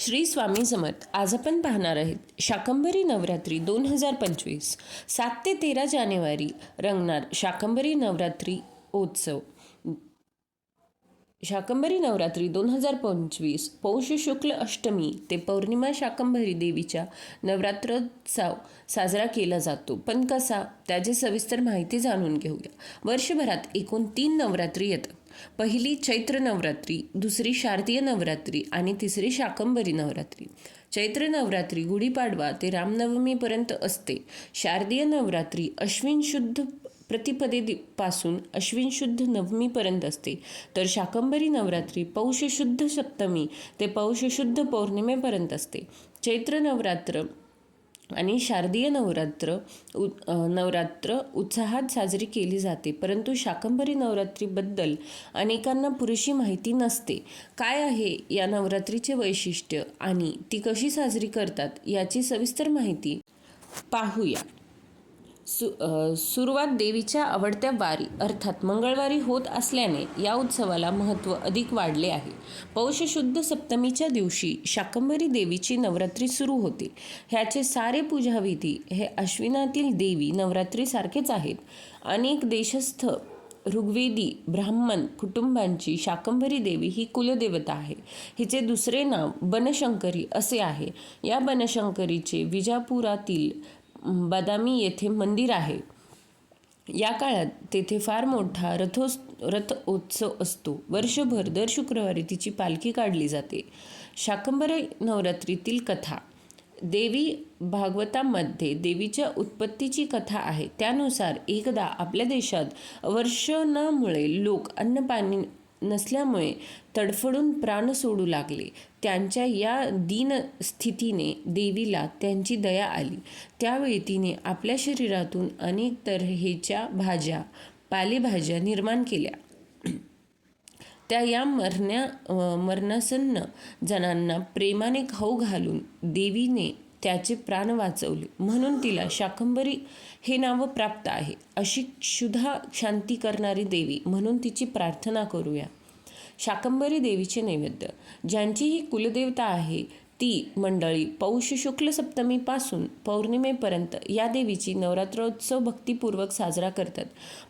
श्री स्वामी समर्थ आज आपण पाहणार आहेत शाकंभरी नवरात्री दोन हजार पंचवीस सात ते तेरा जानेवारी रंगणार शाकंभरी नवरात्री उत्सव. शाकंभरी नवरात्री दोन हजार पंचवीस पौष शुक्ल अष्टमी ते पौर्णिमा शाकंभरी देवीच्या नवरात्रोत्सव साजरा केला जातो. पण कसा? त्याची सविस्तर माहिती जाणून घेऊया. वर्षभरात एकूण तीन नवरात्री येतात. पहिली चैत्र नवरात्री दुसरी शारदीय नवरात्री आणि तिसरी शाकंभरी नवरात्री. चैत्र नवरात्री गुढीपाडवा ते रामनवमीपर्यंत असते. शारदीय नवरात्री अश्विन शुद्ध प्रतिपदेपासून अश्विन शुद्ध नवमीपर्यंत असते. तर शाकंभरी नवरात्री पौष शुद्ध सप्तमी ते पौष शुद्ध पौर्णिमेपर्यंत असते. चैत्र नवरात्र आणि शारदीय नवरात्र उ नवरात्र उत्साहात साजरी केली जाते. परंतु शाकंभरी नवरात्रीबद्दल अनेकांना पुरेशी माहिती नसते. काय आहे या नवरात्रीचे वैशिष्ट्य आणि ती कशी साजरी करतात याची सविस्तर माहिती पाहूया. सु सुरुवात देवीच्या आवडत्या वारी अर्थात मंगळवारी होत असल्याने या उत्सवाला महत्त्व अधिक वाढले आहे. पौष शुद्ध सप्तमीच्या दिवशी शाकंभरी देवीची नवरात्री सुरू होते. ह्याचे सारे पूजाविधी हे अश्विनातील देवी नवरात्रीसारखेच आहेत. अनेक देशस्थ ऋग्वेदी ब्राह्मण कुटुंबांची शाकंभरी देवी ही कुलदेवता आहे. हिचे दुसरे नाव बनशंकरी असे आहे. या बनशंकरीचे विजापुरातील बदामी येथे मंदिर आहे. या काळात तेथे फार मोठा रथोस रथोत्सव असतो. वर्षभर दर शुक्रवारी तिची पालखी काढली जाते. शाकंभरी नवरात्रीतील कथा. देवी भागवतामध्ये देवीच्या उत्पत्तीची कथा आहे. त्यानुसार एकदा आपल्या देशात वर्षणामुळे लोक अन्नपाणी नसल्यामुळे तडफडून प्राण सोडू लागले. त्यांच्या या दीन स्थितीने देवीला त्यांची दया आली. त्यावेळी तिने आपल्या शरीरातून अनेक तऱ्हेच्या भाज्या पालेभाज्या निर्माण केल्या. त्या या मरण्या मरणासन्न जणांना प्रेमाने खाऊ घालून देवीने त्याचे प्राण वाचवले. म्हणून तिला शाकंभरी हे नाव प्राप्त आहे. अशी क्षुधा शांती करणारी देवी म्हणून तिची प्रार्थना करूया. शाकंभरी देवीचे नैवेद्य. ज्यांची ही कुलदेवता आहे ती मंडळी पौष शुक्ल सप्तमीपासून पौर्णिमेपर्यंत या देवीची नवरात्रोत्सव भक्तिपूर्वक साजरा करतात.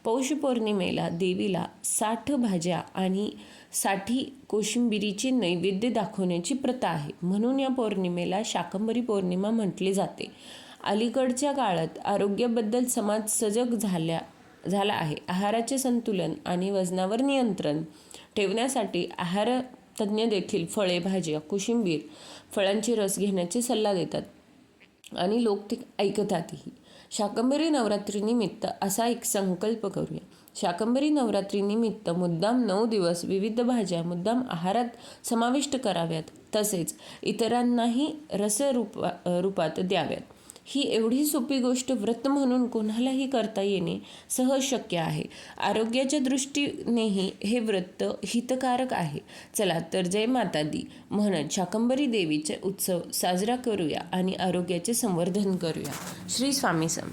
पौष पौर्णिमेला देवीला साठ भाज्या आणि साठी कोशिंबिरीचे नैवेद्य दाखवण्याची प्रथा आहे. म्हणून या पौर्णिमेला शाकंभरी पौर्णिमा म्हटले जाते. अलीकडच्या काळात आरोग्याबद्दल समाज सजग झाल्या झाला आहे. आहाराचे संतुलन आणि वजनावर नियंत्रण ठेवण्यासाठी आहार तज्ज्ञ देखील फळे भाज्या कोशिंबीर फळांचे रस घेण्याचे सल्ला देतात. आणि लोक ते ऐकतातही. शाकंभरी नवरात्रीनिमित्त असा एक संकल्प करूया. शाकंभरी नवरात्रीनिमित्त मुद्दाम नऊ दिवस विविध भाज्या मुद्दाम आहारात समाविष्ट कराव्यात. तसेच इतरांनाही रसरूपा रूपात द्याव्यात. ही एवढी सोपी गोष्ट व्रत म्हणून कोणालाही करता येणे सहज शक्य आहे. आरोग्याच्या दृष्टीनेही हे व्रत हितकारक आहे. चला तर जय माता दी म्हणत शाकंबरी देवीचे उत्सव साजरा करूया आणि आरोग्याचे संवर्धन करूया. श्री स्वामी सम